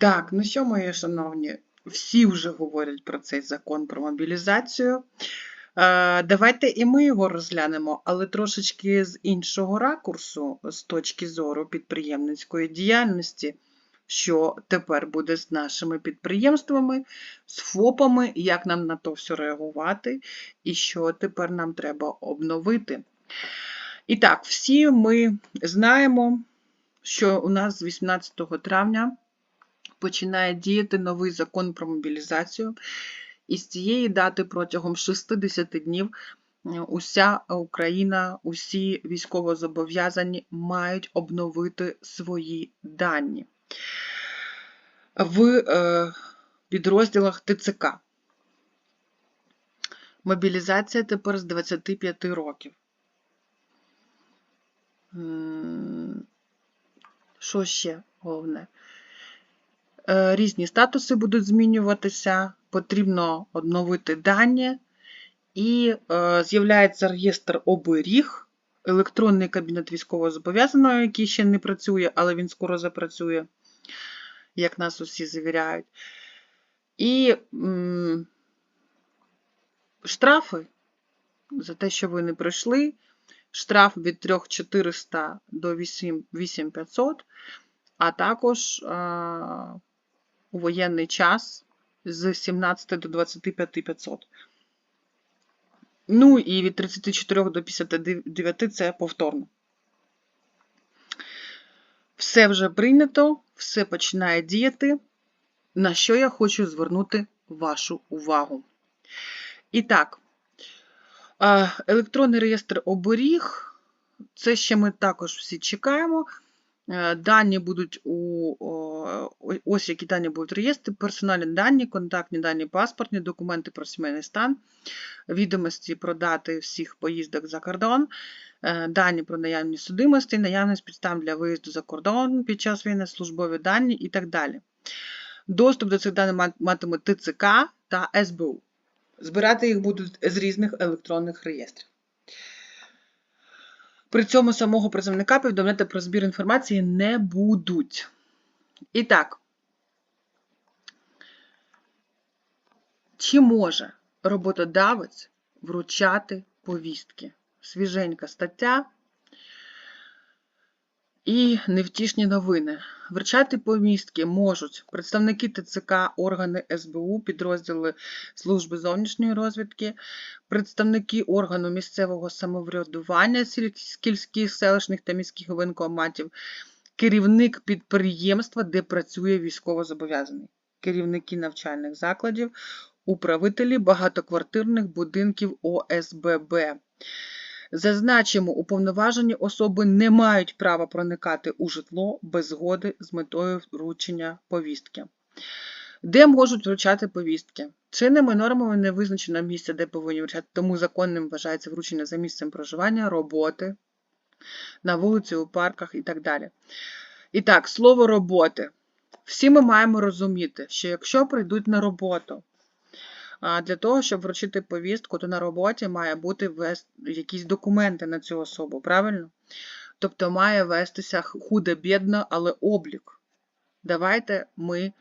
Так, ну що, мої шановні, всі вже говорять про цей закон про мобілізацію. Е, Давайте і ми його розглянемо, але трошечки з іншого ракурсу, з точки зору підприємницької діяльності, що тепер буде з нашими підприємствами, з ФОПами, як нам на то все реагувати, і що тепер нам треба обновити. І так, всі ми знаємо, що у нас з 18 травня починає діяти новий закон про мобілізацію. І з цієї дати протягом 60 днів е, уся Україна, усі військовозобов'язані мають обновити свої дані в е, підрозділах ТЦК. Мобілізація тепер з 25 років. Що ще головне? Е, Різні статуси будуть змінюватися, потрібно обновити дані, і е, з'являється реєстр оберіг, електронний кабінет військовозобов'язаного, який ще не працює, але він скоро запрацює, як нас усі завіряють. І штрафи за те, що ви не пройшли. Штраф від 3400 до 8500, а також у воєнний час з 17 до 25 500. Ну і від 34 до 59 це повторно. Все вже прийнято, все починає діяти, на що я хочу звернути вашу увагу. І так, електронний реєстр оберіг. Це ще ми також всі чекаємо. Е, Дані будуть у ось які дані будуть в реєстрі: персональні дані, контактні дані, паспортні, документи про сімейний стан, відомості про дати всіх поїздок за кордон, е, дані про наявність судимості, наявність підстав для виїзду за кордон під час війни, службові дані і так далі. Доступ до цих даних матиме ТЦК та СБУ. Збирати їх будуть з різних електронних реєстрів. При цьому самого призовника повідомляти про збір інформації не будуть. І так, чи може роботодавець вручати повістки? Свіженька стаття і невтішні новини. Вручати повістки можуть представники ТЦК, органи СБУ, підрозділи Служби зовнішньої розвідки, представники органу місцевого самоврядування сільських, селищних та міських воєнкоматів, керівник підприємства, де працює військовозобов'язаний, керівники навчальних закладів, управителі багатоквартирних будинків ОСББ. Зазначимо, уповноважені особи не мають права проникати у житло без згоди з метою вручення повістки. Де можуть вручати повістки? Чинними нормами не визначено місце, де повинні вручати, тому законним вважається вручення за місцем проживання, роботи, на вулиці, у парках і так далі. І так, слово роботи. Всі ми маємо розуміти, що якщо прийдуть на роботу, для того, щоб вручити повістку, то на роботі має бути якісь документи на цю особу, правильно? Тобто має вестися худо-бідно, але облік. Давайте ми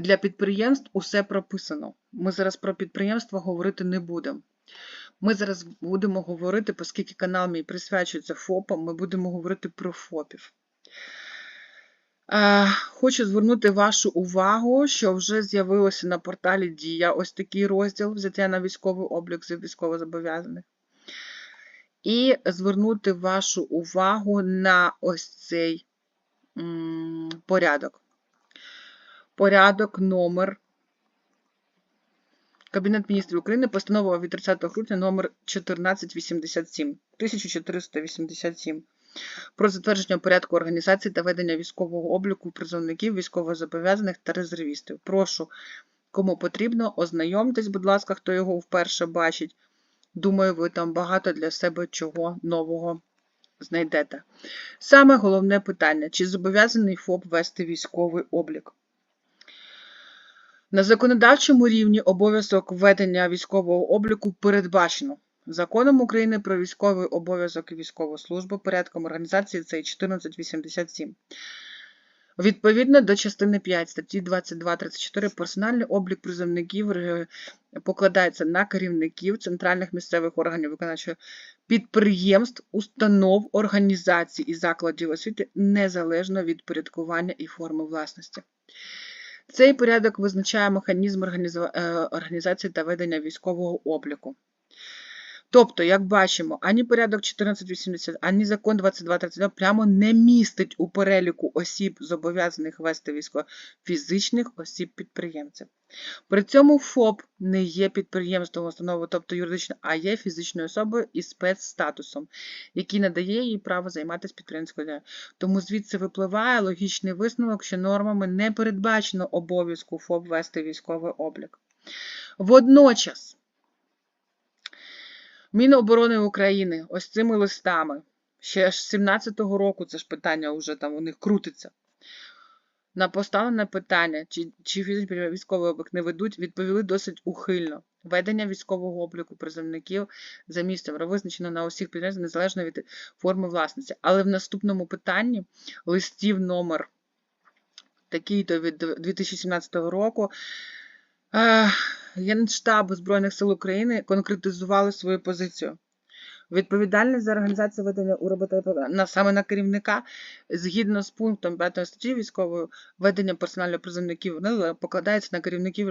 для підприємств усе прописано. Ми зараз про підприємства говорити не будемо. Ми зараз будемо говорити, оскільки канал мій присвячується ФОПам, ми будемо говорити про ФОПів. Е, Хочу звернути вашу увагу, що вже з'явилося на порталі Дія ось такий розділ взяття на військовий облік з військовозобов'язаних. І звернути вашу увагу на ось цей порядок. Порядок номер Кабінет міністрів України, постанова від 30 грудня номер 1487, 1487 про затвердження порядку організації та ведення військового обліку призовників, військовозобов'язаних та резервістів. Прошу, кому потрібно, ознайомтесь, будь ласка, хто його вперше бачить. Думаю, ви там багато для себе чого нового знайдете. Саме головне питання: чи зобов'язаний ФОП вести військовий облік? На законодавчому рівні обов'язок введення військового обліку передбачено Законом України про військовий обов'язок і військову службу порядком організації це 1487. Відповідно до частини 5 статті 22-34 персональний облік призовників покладається на керівників центральних місцевих органів виконавчого підприємств, установ, організацій і закладів освіти незалежно від порядкування і форми власності. Цей порядок визначає механізм е, організації та ведення військового обліку. Тобто, як бачимо, ані порядок 1480, ані закон 2232 прямо не містить у переліку осіб, зобов'язаних вести військово фізичних осіб-підприємців. При цьому ФОП не є підприємством установи, тобто юридично, а є фізичною особою із спецстатусом, який надає їй право займатися підприємською діяльністю. Тому звідси випливає логічний висновок, що нормами не передбачено обов'язку ФОП вести військовий облік. Водночас, Міноборони України ось цими листами, ще аж 17-го року це ж питання вже там у них крутиться. На поставлене питання, чи, чи військовий облік не ведуть, відповіли досить ухильно. Ведення військового обліку призовників за місцем визначено на усіх підприємствах незалежно від форми власності. Але в наступному питанні листів номер такий-то від 2017 року Генштаб Збройних сил України конкретизували свою позицію. Відповідальність за організацію ведення у роботи на саме на керівника згідно з пунктом 5 статті військової ведення персональних призовників покладається на керівників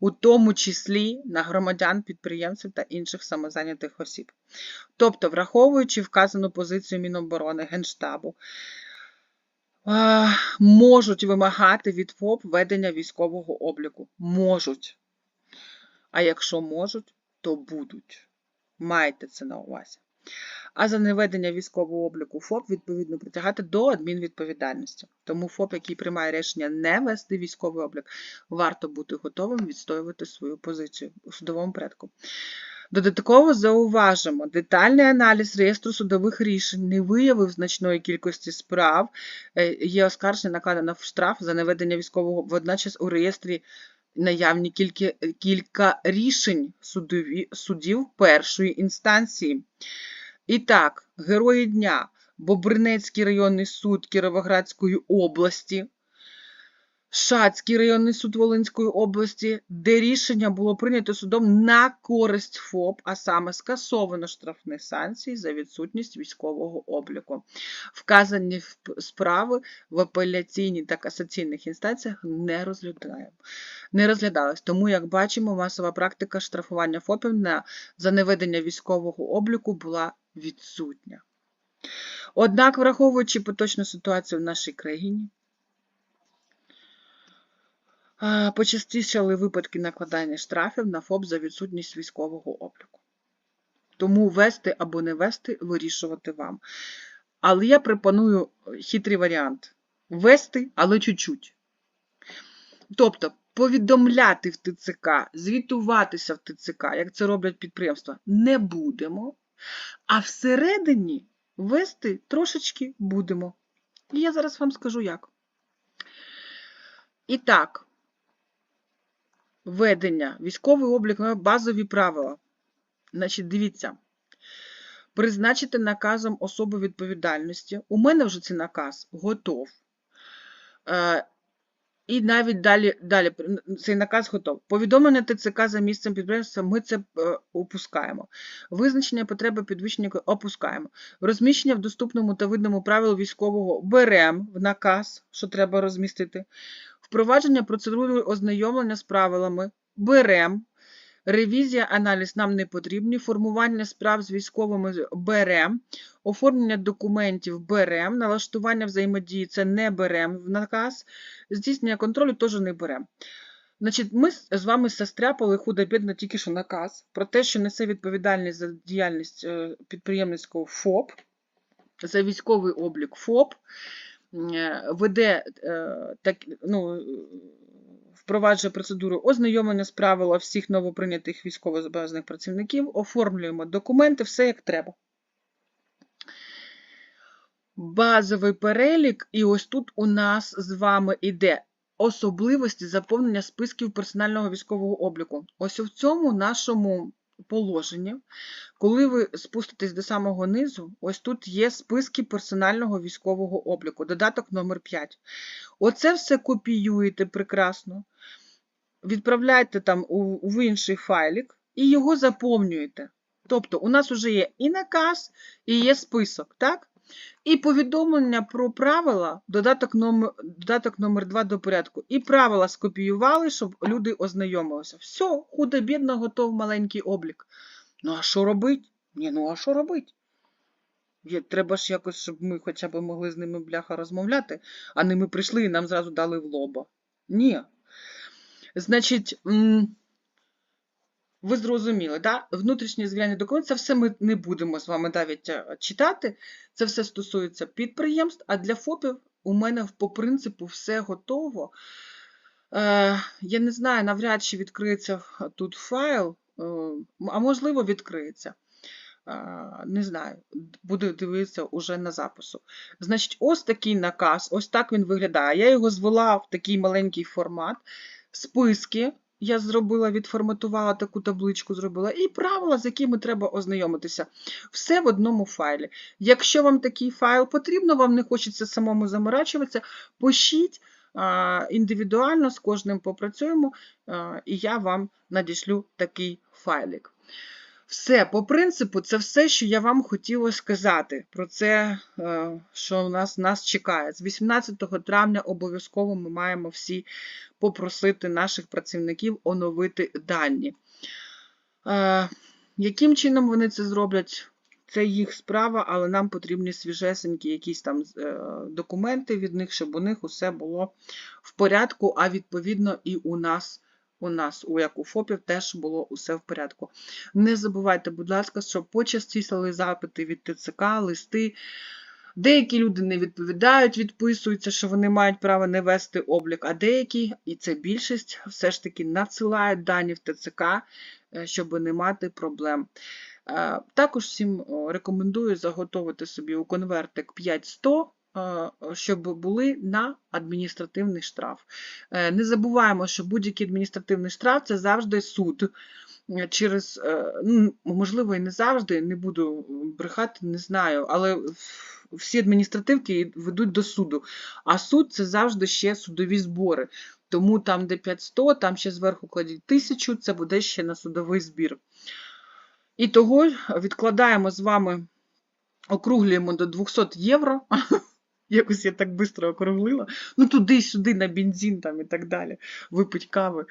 у тому числі на громадян, підприємців та інших самозайнятих осіб. Тобто, враховуючи вказану позицію Міноборони Генштабу, можуть вимагати від ФОП ведення військового обліку. Можуть. А якщо можуть, то будуть. Майте це на увазі. А за неведення військового обліку ФОП відповідно притягати до адмінвідповідальності. Тому ФОП, який приймає рішення не вести військовий облік, варто бути готовим відстоювати свою позицію у судовому порядку. Додатково зауважимо, детальний аналіз реєстру судових рішень не виявив значної кількості справ, е, є оскарження накладено в штраф за неведення військового, водночас у реєстрі наявні кілька, кілька рішень судові, судів першої інстанції. І так, герої дня, Бобринецький районний суд Кіровоградської області, Шацький районний суд Волинської області, де рішення було прийнято судом на користь ФОП, а саме скасовано штрафні санкції за відсутність військового обліку. Вказані справи в апеляційній та касаційних інстанціях не розглядаємо. Не розглядались. Тому, як бачимо, масова практика штрафування ФОПів на, за неведення військового обліку була відсутня. Однак, враховуючи поточну ситуацію в нашій країні, Почастішали випадки накладання штрафів на ФОП за відсутність військового обліку. Тому вести або не вести вирішувати вам. Але я пропоную хитрий варіант: вести, але чуть-чуть. Тобто повідомляти в ТЦК, звітуватися в ТЦК, як це роблять підприємства, не будемо. А всередині вести трошечки будемо. І я зараз вам скажу як. І так, Ведення, військовий облік, ну, базові правила. Значить, дивіться. Призначити наказом особу відповідальності. У мене вже цей наказ готов. І навіть далі, далі цей наказ готов. Повідомлення ТЦК за місцем підприємства ми це е, опускаємо. Визначення потреби підвищення опускаємо. Розміщення в доступному та видному правилу військового беремо в наказ, що треба розмістити. Впровадження процедури ознайомлення з правилами берем. Ревізія, аналіз. Нам не потрібні, формування справ з військовими берем, оформлення документів берем, налаштування взаємодії це не берем в наказ, здійснення контролю теж не берем. Значить, ми з з вами состряпали худо-бідно тільки що наказ про те, що несе відповідальність за діяльність е, підприємницького ФОП, за військовий облік ФОП, е, веде е, так, ну, впроваджує процедуру ознайомлення з правила всіх новоприйнятих військовозобов'язаних працівників, оформлюємо документи, все як треба. Базовий перелік, і ось тут у нас з вами йде особливості заповнення списків персонального військового обліку. Ось у цьому нашому положеннях, коли ви спуститесь до самого низу, ось тут є списки персонального військового обліку, додаток номер 5. Оце все копіюєте прекрасно, відправляєте там в інший файлик і його заповнюєте. Тобто у нас вже є і наказ, і є список, так? І повідомлення про правила, додаток номер, додаток номер 2 до порядку. І правила скопіювали, щоб люди ознайомилися. Все, худо-бідно, готов маленький облік. Ну, а що робить? Ні, ну а що робить? Треба ж якось, щоб ми хоча б могли з ними бляха розмовляти, а не ми прийшли і нам зразу дали в лоба. Ні. Значить, ви зрозуміли, да? внутрішні зв'язні документи, це все ми не будемо з вами навіть е, читати. Це все стосується підприємств, а для ФОПів у мене по принципу все готово. Е, я не знаю, навряд чи відкриється тут файл, е, а можливо, відкриється. Е, не знаю, буду дивитися уже на запису. Значить, ось такий наказ, ось так він виглядає. Я його звела в такий маленький формат. Списки я зробила, відформатувала таку табличку, зробила, і правила, з якими треба ознайомитися. Все в одному файлі. Якщо вам такий файл потрібно, вам не хочеться самому заморачуватися, пишіть індивідуально, з кожним попрацюємо, і я вам надішлю такий файлик. Все, по принципу, це все, що я вам хотіла сказати про це, е, що у нас, нас чекає. З 18 травня обов'язково ми маємо всі попросити наших працівників оновити дані. Е, Яким чином вони це зроблять? Це їх справа, але нам потрібні свіжесенькі якісь там е, документи від них, щоб у них усе було в порядку, а відповідно і у нас у нас, у як у ФОПів, теж було усе в порядку. Не забувайте, будь ласка, що почастішали запити від ТЦК, листи. Деякі люди не відповідають, відписуються, що вони мають право не вести облік, а деякі, і це більшість, все ж таки надсилають дані в ТЦК, е, щоб не мати проблем. Е, Також всім рекомендую заготовити собі у конвертик 5100, щоб були на адміністративний штраф. Е, не забуваємо, що будь-який адміністративний штраф це завжди суд. Е, через, можливо, і не завжди, не буду брехати, не знаю, але всі адміністративки ведуть до суду. А суд це завжди ще судові збори. Тому там, де 500, там ще зверху кладіть 1000, це буде ще на судовий збір. І того відкладаємо з вами, округлюємо до 200 євро. Якось я так швидко округлила. Ну, туди-сюди, на бензин там і так далі. Випить кави,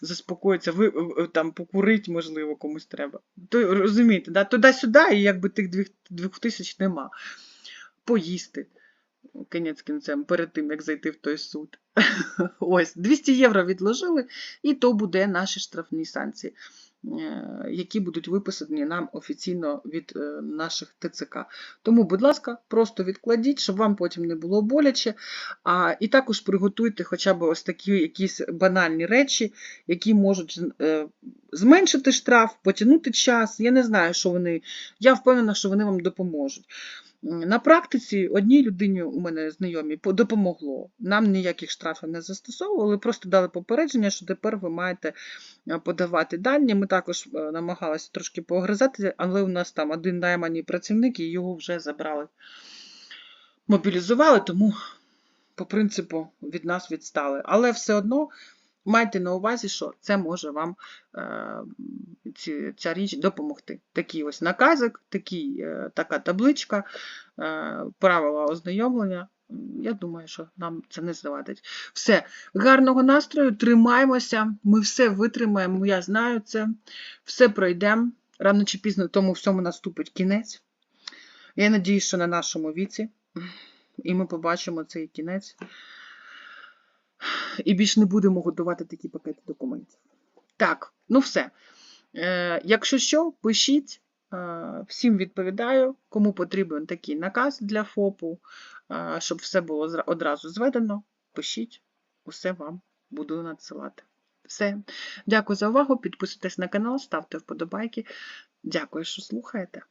заспокоїться, ви там покурить, можливо, комусь треба. То, Розумієте, да? туди-сюди, і якби тих двох тисяч нема. Поїсти. Кінець кінцем, перед тим, як зайти в той суд. Ось, 200 євро відложили, і то буде наші штрафні санкції. Е, які будуть виписані нам офіційно від е, наших ТЦК. Тому, будь ласка, просто відкладіть, щоб вам потім не було боляче. А, І також приготуйте хоча б ось такі якісь банальні речі, які можуть е, зменшити штраф, потягнути час. Я не знаю, що вони. Я впевнена, що вони вам допоможуть. На практиці одній людині у мене знайомі допомогло. Нам ніяких штрафів не застосовували, просто дали попередження, що тепер ви маєте е, подавати дані. Ми також е, намагалися трошки погризати, але у нас там один найманий працівник і його вже забрали, мобілізували, тому, по принципу, від нас відстали. Але все одно. Майте на увазі, що це може вам е, ця річ допомогти. Такий ось наказик, такий, е, така табличка, е, правила ознайомлення. Я думаю, що нам це не завадить. Все, гарного настрою, тримаємося, ми все витримаємо, я знаю це, все пройдемо. Рано чи пізно тому всьому наступить кінець. Я надіюсь, що на нашому віці, і ми побачимо цей кінець і більше не будемо готувати такі пакети документів. Так, ну все. Е, Якщо що, пишіть, е, всім відповідаю, кому потрібен такий наказ для ФОПу, е, щоб все було одразу зведено. Пишіть, усе вам буду надсилати. Все. Дякую за увагу. Підписуйтесь на канал, ставте вподобайки. Дякую, що слухаєте.